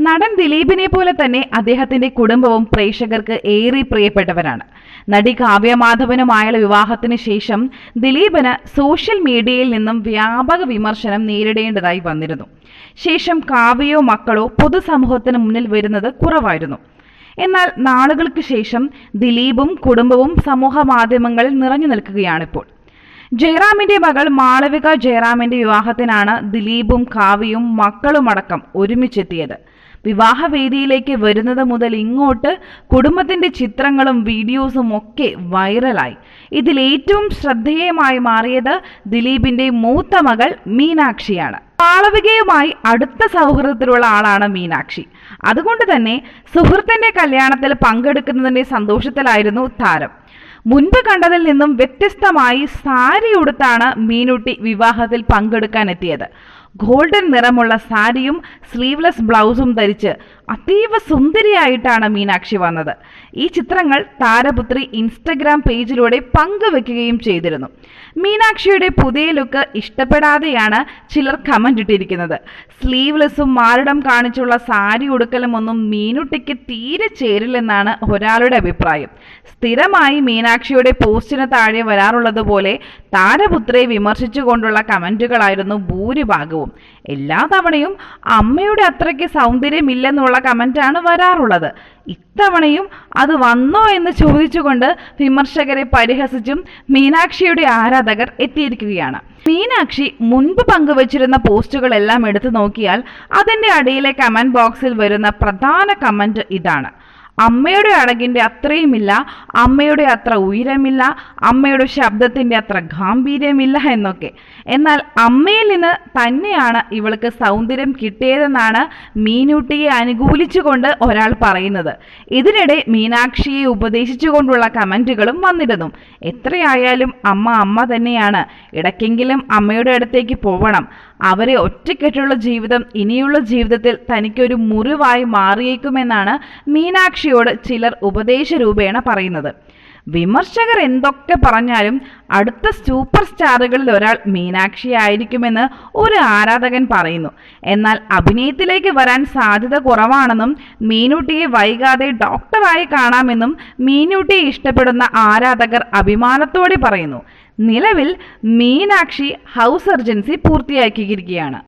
നടൻ ദിലീപിനെ പോലെ തന്നെ അദ്ദേഹത്തിന്റെ കുടുംബവും പ്രേക്ഷകർക്ക് ഏറെ പ്രിയപ്പെട്ടവരാണ്. നടി കാവ്യ മാധവനുമായുള്ള വിവാഹത്തിന് ശേഷം ദിലീപിന് സോഷ്യൽ മീഡിയയിൽ നിന്നും വ്യാപക വിമർശനം നേരിടേണ്ടതായി വന്നിരുന്നു. ശേഷം കാവ്യയോ മക്കളോ പൊതുസമൂഹത്തിന് മുന്നിൽ വരുന്നത് കുറവായിരുന്നു. എന്നാൽ നാളുകൾക്ക് ശേഷം ദിലീപും കുടുംബവും സമൂഹ മാധ്യമങ്ങളിൽ നിറഞ്ഞു നിൽക്കുകയാണിപ്പോൾ. ജയറാമിന്റെ മകൾ മാളവിക ജയറാമിന്റെ വിവാഹത്തിനാണ് ദിലീപും കാവ്യയും മക്കളുമടക്കം ഒരുമിച്ചെത്തിയത്. വിവാഹവേദിയിലേക്ക് വരുന്നത് മുതൽ ഇങ്ങോട്ട് കുടുംബത്തിന്റെ ചിത്രങ്ങളും വീഡിയോസും ഒക്കെ വൈറലായി. ഇതിൽ ഏറ്റവും ശ്രദ്ധേയമായി മാറിയത് ദിലീപിന്റെ മൂത്ത മകൾ മീനാക്ഷിയാണ്. മാളവികയുമായി അടുത്ത സൗഹൃദത്തിലുള്ള ആളാണ് മീനാക്ഷി. അതുകൊണ്ട് തന്നെ സുഹൃത്തിന്റെ കല്യാണത്തിൽ പങ്കെടുക്കുന്നതിന്റെ സന്തോഷത്തിലായിരുന്നു താരം. മുൻപ് കണ്ടതിൽ നിന്നും വ്യത്യസ്തമായി സാരി ഉടുത്താണ് മീനുട്ടി വിവാഹത്തിൽ പങ്കെടുക്കാനെത്തിയത്. ഗോൾഡൻ നിറമുള്ള സാരിയും സ്ലീവ്ലെസ് ബ്ലൗസും ധരിച്ച് അതീവ സുന്ദരിയായിട്ടാണ് മീനാക്ഷി വന്നത്. ഈ ചിത്രങ്ങൾ താരപുത്രി ഇൻസ്റ്റഗ്രാം പേജിലൂടെ പങ്കുവെക്കുകയും ചെയ്തിരുന്നു. മീനാക്ഷിയുടെ പുതിയ ലുക്ക് ഇഷ്ടപ്പെടാതെയാണ് ചിലർ കമന്റ് ഇട്ടിരിക്കുന്നത്. സ്ലീവ്ലെസ്സും മാരടം കാണിച്ചുള്ള സാരി ഉടുക്കലും ഒന്നും മീനുട്ടിക്ക് തീരെ ചേരില്ലെന്നാണ് ഒരാളുടെ അഭിപ്രായം. സ്ഥിരമായി മീനാക്ഷിയുടെ പോസ്റ്റിന് താഴെ വരാറുള്ളത് പോലെ താരപുത്രയെ വിമർശിച്ചുകൊണ്ടുള്ള കമന്റുകളായിരുന്നു ഭൂരിഭാഗവും. എല്ലാ തവണയും അമ്മയുടെ അത്രയ്ക്ക് സൗന്ദര്യമില്ലെന്നുള്ള കമന്റാണ് വരാറുള്ളത്. ഇത്തവണയും അത് വന്നോ എന്ന് ചോദിച്ചുകൊണ്ട് വിമർശകരെ പരിഹസിച്ചും മീനാക്ഷിയുടെ ആരാധകർ എത്തിയിരിക്കുകയാണ്. മീനാക്ഷി മുൻപ് പങ്കുവച്ചിരുന്ന പോസ്റ്റുകളെല്ലാം എടുത്തു നോക്കിയാൽ അതിന്റെ അടിയിലെ കമന്റ് ബോക്സിൽ വരുന്ന പ്രധാന കമന്റ് ഇതാണ്. അമ്മയുടെ അഴകിന്റെ അത്രയുമില്ല അമ്മയുടെ അത്ര ഉയരമില്ല അമ്മയുടെ ശബ്ദത്തിന്റെ അത്ര ഗാംഭീര്യമില്ല എന്നൊക്കെ. എന്നാൽ അമ്മയിൽ നിന്ന് തന്നെയാണ് ഇവൾക്ക് സൗന്ദര്യം കിട്ടിയതെന്നാണ് മീനൂട്ടിയെ അനുകൂലിച്ചുകൊണ്ട് ഒരാൾ പറയുന്നത്. ഇതിനിടെ മീനാക്ഷിയെ ഉപദേശിച്ചുകൊണ്ടുള്ള കമന്റുകളും വന്നിരുന്നു. എത്രയായാലും അമ്മ അമ്മ തന്നെയാണ്. ഇടയ്ക്കെങ്കിലും അമ്മയുടെ അടുത്തേക്ക് പോവണം. അവരെ ഒറ്റക്കെട്ടുള്ള ജീവിതം ഇനിയുള്ള ജീവിതത്തിൽ തനിക്കൊരു മുറിവായി മാറിയേക്കുമെന്നാണ് മീനാക്ഷിയോട് ചിലർ ഉപദേശ രൂപേണ പറയുന്നത്. വിമർശകർ എന്തൊക്കെ പറഞ്ഞാലും അടുത്ത സൂപ്പർ സ്റ്റാറുകളിൽ ഒരാൾ മീനാക്ഷി ആയിരിക്കുമെന്ന് ഒരു ആരാധകൻ പറയുന്നു. എന്നാൽ അഭിനയത്തിലേക്ക് വരാൻ സാധ്യത കുറവാണെന്നും മീനൂട്ടിയെ വൈകാതെ ഡോക്ടറായി കാണാമെന്നും മീനൂട്ടിയെ ഇഷ്ടപ്പെടുന്ന ആരാധകർ അഭിമാനത്തോടെ പറയുന്നു. നിലവിൽ മീനാക്ഷി ഹൗസ് സർജൻസി പൂർത്തിയാക്കിയിരിക്കുകയാണ്.